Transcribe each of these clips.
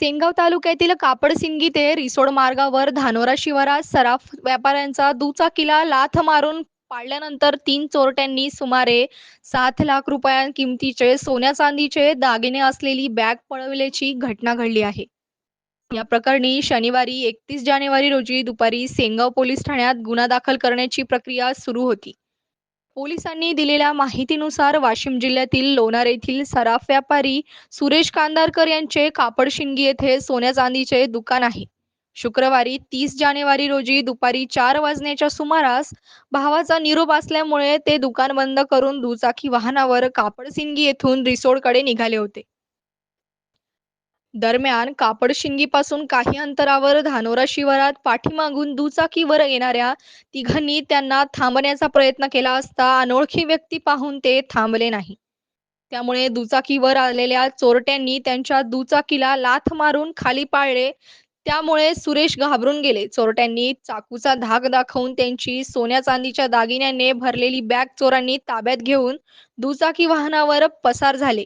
सेनगाव तालुक्यातील कापडसिंगी ते रिसोड मार्गावर धानोरा शिवारात सराफ व्यापाऱ्यांचा दुचाकीला लाथ मारून पाडल्यानंतर तीन चोरट्यांनी सुमारे सात लाख रुपयां किमतीचे सोन्या चांदीचे दागिने असलेली बॅग पळवल्याची घटना घडली आहे. या प्रकरणी शनिवारी एकतीस जानेवारी रोजी दुपारी सेनगाव पोलीस ठाण्यात गुन्हा दाखल करण्याची प्रक्रिया सुरू होती. पोलिसांनी दिलेल्या माहितीनुसार वाशिम जिल्ह्यातील लोणार येथील सराफ व्यापारी सुरेश कांदारकर यांचे कापडशिंगी येथे सोन्या चांदीचे दुकान आहे. शुक्रवारी तीस जानेवारी रोजी दुपारी चार वाजण्याच्या सुमारास भावाचा निरोप असल्यामुळे ते दुकान बंद करून दुचाकी वाहनावर कापडसिंगी येथून रिसोडकडे निघाले होते. दरम्यान कापडशिंगीपासून काही अंतरावर धानोरा शिवारात पाठीमागून दुचाकीवर येणाऱ्या तिघांनी त्यांना थांबण्याचा प्रयत्न केला असता अनोळखी व्यक्ती पाहून ते थांबले नाही. त्यामुळे दुचाकीवर आलेल्या चोरट्यांनी त्यांच्या दुचाकीला लाथ मारून खाली पाळले त्यामुळे सुरेश घाबरून गेले. चोरट्यांनी चाकूचा धाक दाखवून त्यांची सोन्या चांदीच्या दागिन्याने भरलेली बॅग चोरांनी ताब्यात घेऊन दुचाकी वाहनावर पसार झाले.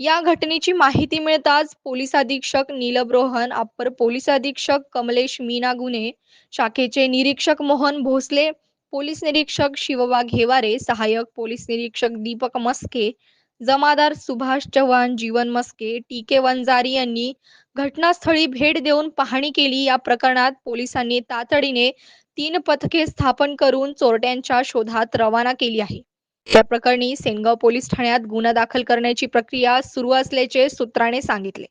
या घटनेची माहिती मिळताच पोलीस अधीक्षक नीलब रोहन अप्पर पोलीस अधीक्षक कमलेश मीना गुन्हे शाखेचे निरीक्षक मोहन भोसले पोलीस निरीक्षक शिवबा घेवारे सहाय्यक पोलीस निरीक्षक दीपक मस्के जमादार सुभाष चव्हाण जीवन मस्के टी के वंजारी यांनी घटनास्थळी भेट देऊन पाहणी केली. या प्रकरणात पोलिसांनी तातडीने तीन पथके स्थापन करून चोरट्यांच्या शोधात रवाना केली आहे. या प्रकरणी सेनगाव पोलीस ठाण्यात गुन्हा दाखल करण्याची प्रक्रिया सुरू असल्याचे सूत्राने सांगितले.